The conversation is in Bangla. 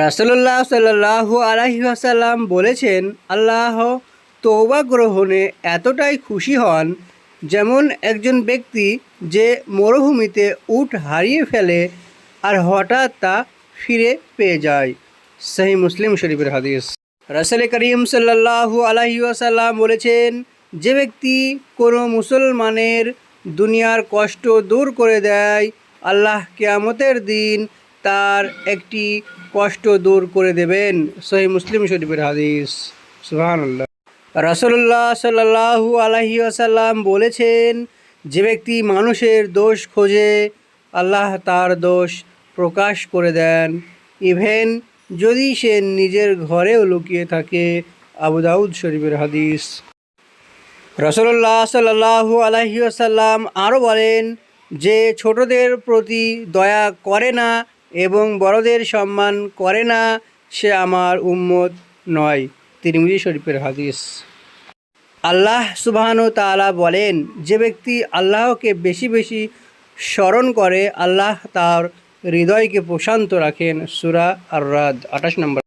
রাসুল্লাহ সাল্লাহু আলহিহাসাল্লাম বলেছেন, আল্লাহ তৌবা গ্রহণে এতটাই খুশি হন যেমন একজন ব্যক্তি যে মরুভূমিতে উট হারিয়ে ফেলে আর হঠাৎ তা ফিরে পেয়ে যায়। সেই মুসলিম শরীফের হাদিস। রাসেল করিম সাল্লাহু আলহিউসাল্লাম বলেছেন, যে ব্যক্তি কোনো মুসলমানের দুনিয়ার কষ্ট দূর করে দেয়, আল্লাহ কেয়ামতের দিন তার একটি কষ্ট দূর করে দেবেন সহি মুসলিম শরীফের হাদিস। সুবহানাল্লাহ। রাসুল্লাহ সাল্লাহু আলহি আসাল্লাম বলেছেন, যে ব্যক্তি মানুষের দোষ খোঁজে, আল্লাহ তার দোষ প্রকাশ করে দেন। ইভেন যদি সে নিজের ঘরেও লুকিয়ে থাকে, আবু দাউদ শরীফের হাদিস। রসল্লাহ সাল্লাহু আলহি আসাল্লাম আরও বলেন, যে ছোটদের প্রতি দয়া করে না এবং বড়দের সম্মান করে না সে আমার উম্মত নয়। তিরমিজি শরীফের হাদিস। আল্লাহ সুবাহানু তালা বলেন, যে ব্যক্তি আল্লাহকে বেশি বেশি স্মরণ করে, আল্লাহ তার হৃদয়কে প্রশান্ত রাখেন। সুরা আর রাদ আঠাশ নম্বর